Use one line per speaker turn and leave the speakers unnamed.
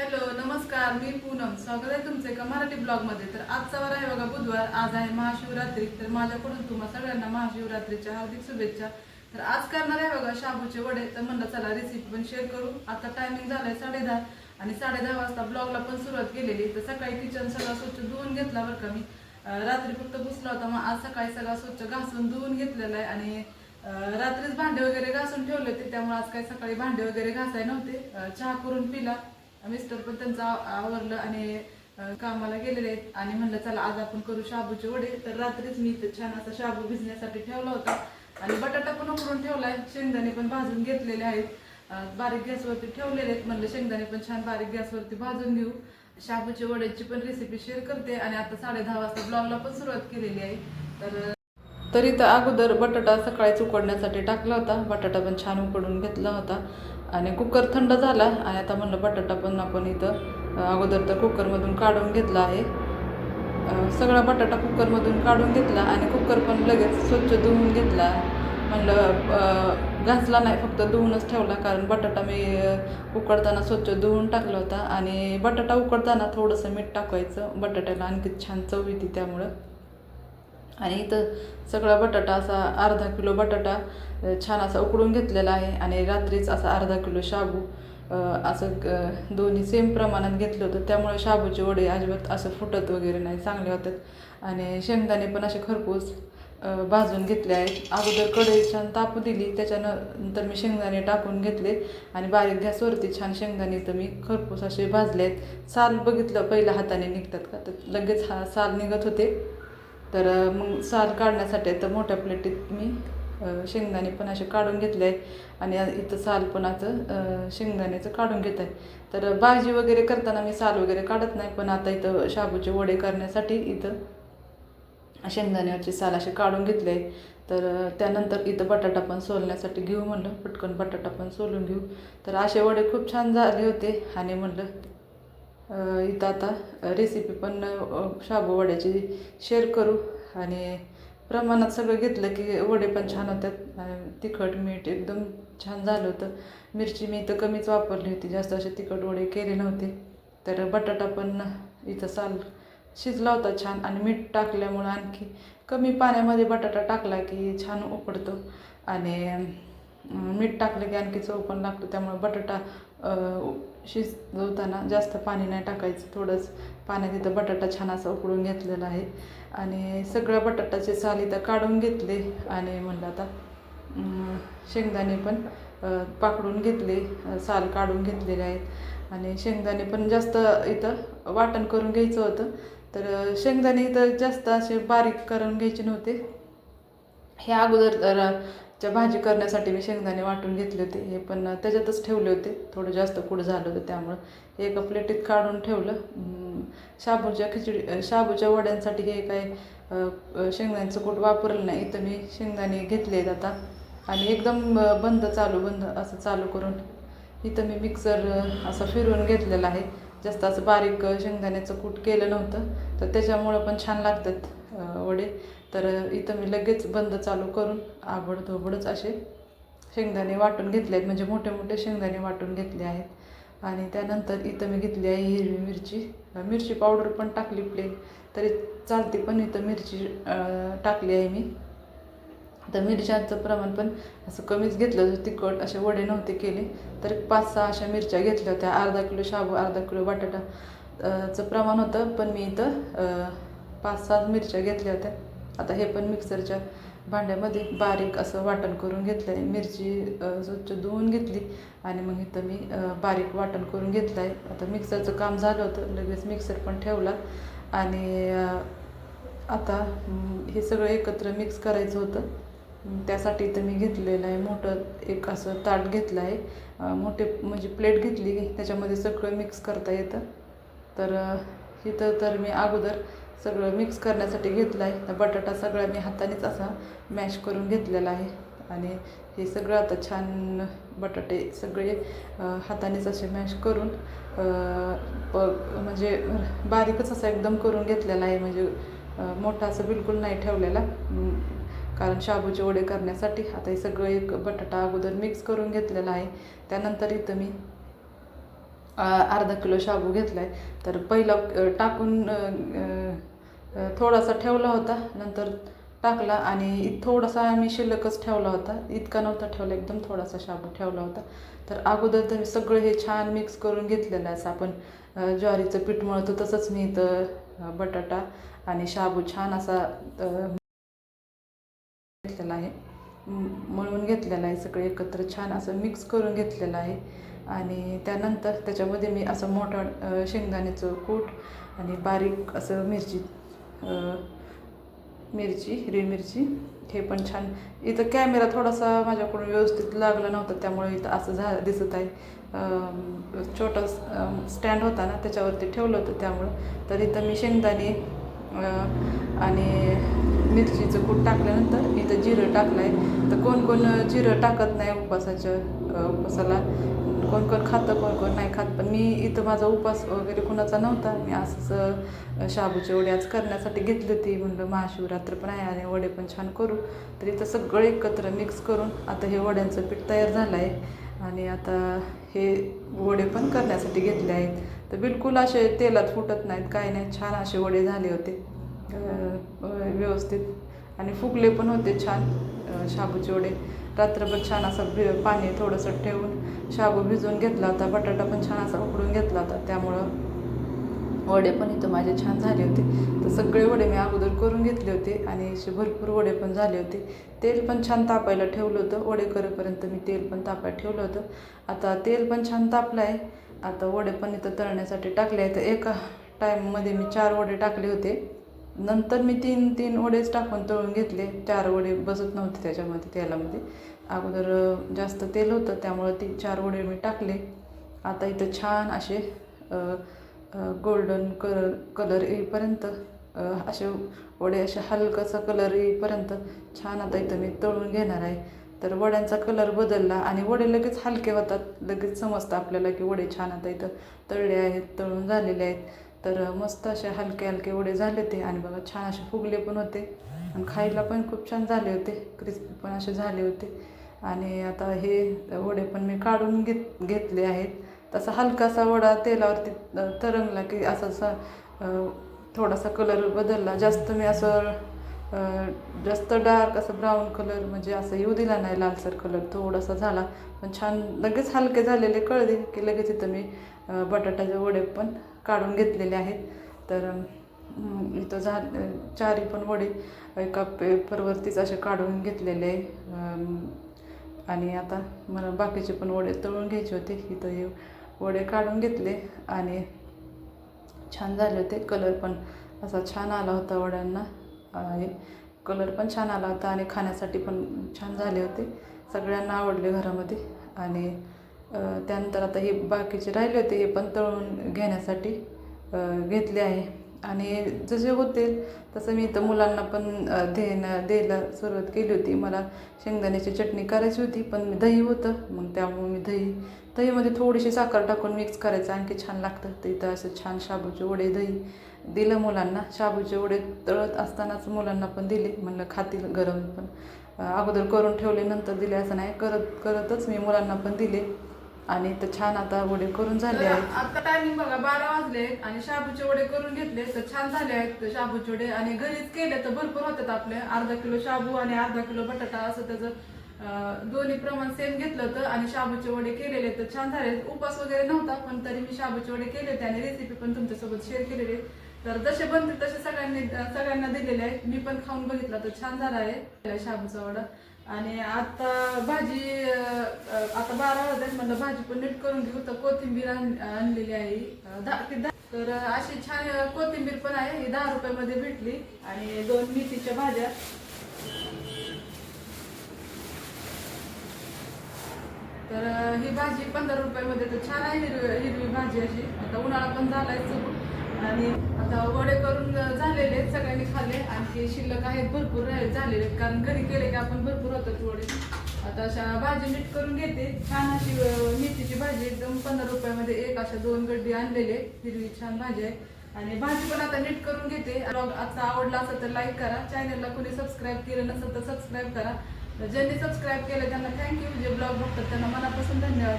Hello नमस्कार मी पूनम. स्वागत आहे तुमचे एका मराठी ब्लॉगमध्ये. तर आजचा वार आहे बघा बुधवार. आज आहे महाशिवरात्री. तर माझ्याकडून तुम्हा सगळ्यांना महाशिवरात्रीच्या हार्दिक शुभेच्छा. तर आज करणार आहे बघा शाबूचे वडे. तर म्हणलं चला रेसिपी पण शेअर करू. आता टायमिंग झालाय साडे दहा आणि साडे दहा वाजता ब्लॉगला पण सुरुवात केलेली तर सकाळी किचन सगळा स्वच्छ धुवून घेतला बरं का मी. रात्री फक्त पुसला होता मग आज सकाळी सगळा स्वच्छ घासून धुवून घेतलेला आहे आणि रात्रीच भांडे वगैरे घासून ठेवले होते. त्यामुळे आज काही सकाळी भांडे वगैरे घासाय नव्हते. चहा करून पिला. मिस्टर पण त्यांचं आवरलं आणि कामाला गेलेले आहेत. आणि म्हणलं चला आज आपण करू शाबूचे वडे. तर रात्रीच मी छान असा शाबू भिजण्यासाठी ठेवला होता. आणि बटाटा पण उकडून ठेवलाय. शेंगदाणे पण भाजून घेतलेले आहेत. बारीक गॅसवरती ठेवलेले आहेत. म्हणलं शेंगदाणे पण छान बारीक गॅसवरती भाजून घेऊ. शाबूच्या वड्याची पण रेसिपी शेअर करते. आणि आता साडे दहा वाजता ब्लॉगला पण सुरुवात केलेली आहे. तर तरी तर अगोदर बटाटा सकाळीच उकडण्यासाठी टाकला होता. बटाटा पण छान उकडून घेतला होता. आणि कुकर थंड झाला आणि आता म्हणलं बटाटा पण आपण इथं अगोदर तर कुकरमधून काढून घेतला आहे. सगळा बटाटा कुकरमधून काढून घेतला आणि कुकर पण लगेच स्वच्छ धुवून घेतला. म्हणलं घासला नाही फक्त धुवूनच ठेवला कारण बटाटा मी उकडताना स्वच्छ धुवून टाकला होता. आणि बटाटा उकडताना थोडंसं मीठ टाकायचं बटाट्याला आणखी छान चव येते त्यामुळं. आणि इथं सगळा बटाटा असा अर्धा किलो बटाटा छान असा उकडून घेतलेला आहे. आणि रात्रीच असा अर्धा किलो शाबू असं दोन्ही सेम प्रमाणात घेतलं होतं. त्यामुळे शाबूचे वडे अजिबात असं फुटत वगैरे नाही चांगले होतात. आणि शेंगदाणे पण असे खरपूस भाजून घेतले आहेत. अगोदर कढई छान तापू दिली त्याच्यानंतर मी शेंगदाणे टाकून घेतले. आणि बारीक गॅसवरती छान शेंगदाणे तर मी खरपूस असे भाजले आहेत साल बघितलं पहिल्या हाताने निघतात का? तर लगेच हा साल निघत होते. तर मग साल काढण्यासाठी तर मोठ्या प्लेटीत मी शेंगदाणे पण असे काढून घेतले आहे आणि इथं साल पण असं शेंगदाण्याचं काढून घेत आहे. तर भाजी वगैरे करताना मी साल वगैरे काढत नाही पण आता इथं शाबूचे वडे करण्यासाठी इथं शेंगदाण्याची साल असे काढून घेतले आहे तर त्यानंतर इथं बटाटा पण सोलण्यासाठी घेऊ म्हणलं. पटकन बटाटा पण सोलून घेऊ. तर असे वडे खूप छान झाले होते आणि म्हणलं इथं आता रेसिपी पण शाबू वड्याची शेअर करू. आणि प्रमाणात सगळं घेतलं की वडे पण छान होतात. तिखट मीठ एकदम छान झालं होतं. मिरची मी इथं कमीच वापरली होती. जास्त असे तिखट वडे केले नव्हते. तर बटाटा पण इथं साल शिजला होता छान. आणि मीठ टाकल्यामुळं आणखी कमी पाण्यामध्ये बटाटा टाकला की छान उकडतो. आणि मीठ टाकलं की आणखी चव पण लागतो. त्यामुळे बटाटा शिजवताना जास्त पाणी नाही टाकायचं थोडंच पाण्यात इथं बटाटा छान असा उकडून घेतलेला आहे. आणि सगळ्या बटाट्याचे साल इथं काढून घेतले आणि म्हणलं आता शेंगदाणे पण पाकडून घेतले साल काढून घेतलेले आहेत. आणि शेंगदाणे पण जास्त इथं वाटण करून घ्यायचं होतं. तर शेंगदाणे इथं जास्त असे बारीक करून घ्यायचे नव्हते. हे अगोदर तर च्या भाजी करण्यासाठी मी शेंगदाणे वाटून घेतले होते हे पण त्याच्यातच ठेवले होते. थोडं जास्त कूड झालं होतं त्यामुळं. हे एका प्लेटीत काढून ठेवलं. शाबूच्या खिचडी शाबूच्या वड्यांसाठी हे काय शेंगदाण्याचं कूट वापरलं नाही. इथं मी शेंगदाणे घेतले आहेत आता. आणि एकदम बंद चालू बंद असं चालू करून इथं मी मिक्सर असं फिरवून घेतलेलं आहे. जास्त असं बारीक शेंगदाण्याचं कूट केलं नव्हतं. तर त्याच्यामुळं पण छान लागतात वडे. तर इथं मी लगेच बंद चालू करून आबडधोबडच असे शेंगदाणे वाटून घेतले आहेत. म्हणजे मोठे मोठे शेंगदाणे वाटून घेतले आहेत. आणि त्यानंतर इथं मी घेतली आहे हिरवी मिरची. मिरची पावडर पण टाकली प्लेन. तरी चालते पण इथं मिरची टाकली आहे मी. तर मिरच्यांचं प्रमाण पण असं कमीच घेतलं होतं. तिखट असे वडे नव्हते केले. तर पाच सहा अशा मिरच्या घेतल्या होत्या. अर्धा किलो शाबू अर्धा किलो बटाटा चं प्रमाण होतं. पण मी इथं पाच सहा मिरच्या घेतल्या होत्या. आता हे पण मिक्सरच्या भांड्यामध्ये बारीक असं वाटण करून घेतलं आहे मिरची स्वच्छ धुवून घेतली आणि मग इथं मी बारीक वाटण करून घेतलं आहे आता मिक्सरचं काम झालं होतं. लगेच मिक्सर पण ठेवला आणि आता हे सगळं एकत्र मिक्स करायचं होतं. त्यासाठी इथं मी घेतलेलं आहे मोठं एक असं ताट घेतलं आहे मोठे म्हणजे प्लेट घेतली. की त्याच्यामध्ये सगळं मिक्स करता येतं. तर इथं तर मी अगोदर सगळं मिक्स करण्यासाठी घेतलं आहे. तर बटाटा सगळा मी हातानेच असा मॅश करून घेतलेला आहे. आणि हे सगळं आता छान बटाटे सगळे हातानेच असे मॅश करून प म्हणजे बारीकच असा एकदम करून घेतलेला आहे. म्हणजे मोठा असं बिलकुल नाही ठेवलेला. कारण शाबूचे वडे करण्यासाठी आता हे सगळं एक बटाटा अगोदर मिक्स करून घेतलेला आहे. त्यानंतर इथं मी अर्धा किलो शाबू घेतला आहे तर पहिला टाकून थोडासा ठेवला होता नंतर टाकला आणि थोडासा आम्ही शिल्लकच ठेवला होता. इतका नव्हता ठेवला एकदम थोडासा शाबू ठेवला होता. तर अगोदर तर मी सगळं हे छान मिक्स करून घेतलेलं आहे असं आपण ज्वारीचं पीठ मळतो तसंच मी इथं बटाटा आणि शाबू छान असा घेतलेला आहे. मळून घेतलेला आहे सगळं एकत्र छान असं मिक्स करून घेतलेलं आहे. आणि त्यानंतर त्याच्यामध्ये मी असं मोठा शेंगदाण्याचं कूट आणि बारीक असं मिरची मिरची हिरवी मिरची. हे पण छान. इथं कॅमेरा थोडासा माझ्याकडून व्यवस्थित लागला नव्हता त्यामुळे इथं असं झा दिसत आहे. छोटा स्टँड होता ना त्याच्यावरती ठेवलं होतं त्यामुळं. तर इथं मी शेंगदाणे आणि मिरचीचं कूट टाकल्यानंतर इथं जिरं टाकलं आहे तर कोण कोण जिरं टाकत नाही उपवासाच्या उपवासाला? कोण कोण खातं कोण कोण नाही खात. पण मी इथं माझा उपवास वगैरे कुणाचा नव्हता. मी असंच अ, शाबूचे वडे आज करण्यासाठी घेतली होती. म्हणलं महाशिवरात्र पण आहे आणि वडे पण छान करू. तर इथं सगळं एकत्र मिक्स करून आता हे वड्यांचं पीठ तयार झालं आहे आणि आता हे वडे पण करण्यासाठी घेतले आहेत. तर बिलकुल असे तेलात फुटत नाहीत. काय नाही. छान असे वडे झाले होते. व्यवस्थित. आणि फुगले पण होते छान शाबूचे वडे रात्रभर छान असं भि पाणी थोडंसं ठेवून शाबू भिजवून घेतला होता बटाटा पण छान असा उकडून घेतला होता. त्यामुळं वडे पण इथं माझे छान झाले होते. तर सगळे वडे मी अगोदर करून घेतले होते आणि असे भरपूर वडे पण झाले होते. तेल पण छान तापायला ठेवलं होतं. वडे करेपर्यंत मी तेल पण तापायला ठेवलं होतं. आता तेल पण छान तापलं आहे आता वडे पण इथं तळण्यासाठी टाकले आहे तर एका टाईममध्ये मी चार वडे टाकले होते. नंतर मी तीन तीन वडेच टाकून तळून घेतले. चार वडे बसत नव्हते त्याच्यामध्ये तेलामध्ये. अगोदर जास्त तेल होतं त्यामुळं ती चार वडे मी टाकले. आता इथं छान असे गोल्डन कलर कलर येईपर्यंत असे वडे असे हलकासा कलर येईपर्यंत छान आता इथं मी तळून घेणार आहे. तर वड्यांचा कलर बदलला आणि वडे लगेच हलके होतात. लगेच समजतं आपल्याला की वडे छान आता इथं तळले आहेत तळून झालेले आहेत. तर मस्त असे हलके हलके वडे झाले ते. आणि बघा छान असे फुगले पण होते. आणि खायला पण खूप छान झाले होते. क्रिस्पी पण असे झाले होते. आणि आता हे वडे पण मी काढून घेत घेतले आहेत. तसा हलकासा वडा तेलावरती तरंगला की असा असा थोडासा कलर बदलला. जास्त मी असं जास्त डार्क असं ब्राऊन कलर म्हणजे असं येऊ दिला नाही लालसर कलर थोडासा झाला. पण छान लगेच हलके झालेले कळले की लगेच इथं मी बटाट्याचे वडे पण काढून घेतलेले आहेत. तर इथं झा चारी पण वडे एका पेपरवरतीच असे काढून घेतलेले आणि आता मला बाकीचे पण वडे तळून घ्यायचे होते. इथं हे वडे काढून घेतले आणि छान झाले होते. कलर पण असा छान आला होता वड्यांना. आणि कलर पण छान आला होता आणि खाण्यासाठी पण छान झाले होते. सगळ्यांना आवडले घरामध्ये. आणि त्यानंतर आता हे बाकीचे राहिले होते हे पण तळून घेण्यासाठी घेतले आहे. आणि जसे होते तसं मी इथं मुलांना पण देणं द्यायला सुरुवात केली होती. मला शेंगदाण्याची चटणी करायची होती पण दही होतं. मग त्यामुळे मी दही दहीमध्ये थोडीशी साखर टाकून मिक्स करायचं. आणखी छान लागतं. तर इथं असं छान शाबूचे वडे दही दिलं मुलांना. शाबूचे वडे तळत असतानाच मुलांना पण दिले. म्हणलं खातील गरम पण. अगोदर करून ठेवले नंतर दिले असं नाही. करत करतच मी मुलांना पण दिले. आणि तर छान आता वडे करून झाले आहेत. आता टायमिंग बघा बारा वाजले आणि शाबूचे वडे करून घेतले तर छान झाले आहेत शाबूचे वडे. आणि घरीच केले तर भरपूर होतात आपले. अर्धा किलो शाबू आणि अर्धा किलो बटाटा असं त्याचं दोन्ही प्रमाण सेम घेतलं होतं आणि शाबूचे वडे केलेले तर छान झाले उपास वगैरे नव्हता पण तरी मी शाबूचे वडे केले होते आणि रेसिपी पण तुमच्यासोबत शेअर केलेली. तर जसे बनतील तसे सगळ्यांनी सगळ्यांना दिलेले आहेत. मी पण खाऊन बघितला तर छान झाला आहे. शाबूचा वडा. आणि आता भाजी आता बारा वाजले म्हणलं भाजी पण नीट करून घेऊ तर कोथिंबीर आणलेली आहे. दहा तर अशी छान कोथिंबीर पण आहे. ही दहा रुपयामध्ये भेटली. आणि दोन मेथीच्या भाज्या. तर ही भाजी पंधरा रुपयामध्ये तर छान आहे हिरवी हिरवी भाजी अशी. आता उन्हाळा पण झालाय आणि आता वडे करून झालेले आहेत सगळ्यांनी खाल्ले. आणखी शिल्लक आहेत भरपूर राहिले झालेले कारण घरी केले की आपण भरपूर होतात वडे. आता अशा भाजी नीट करून घेते. छान अशी मेथीची भाजी एकदम पंधरा रुपयामध्ये एक अशा दोन गड्डी आणलेले हिरवी छान भाजी आहे. आणि भाजी पण आता नीट करून घेते. ब्लॉग आता आवडला असेल तर लाईक करा. चॅनलला कोणी सबस्क्राईब केलं नसेल तर सबस्क्राईब करा. ज्यांनी सबस्क्राईब केलं त्यांना थँक्यू जे ब्लॉग बघतात त्यांना मनापासून धन्यवाद.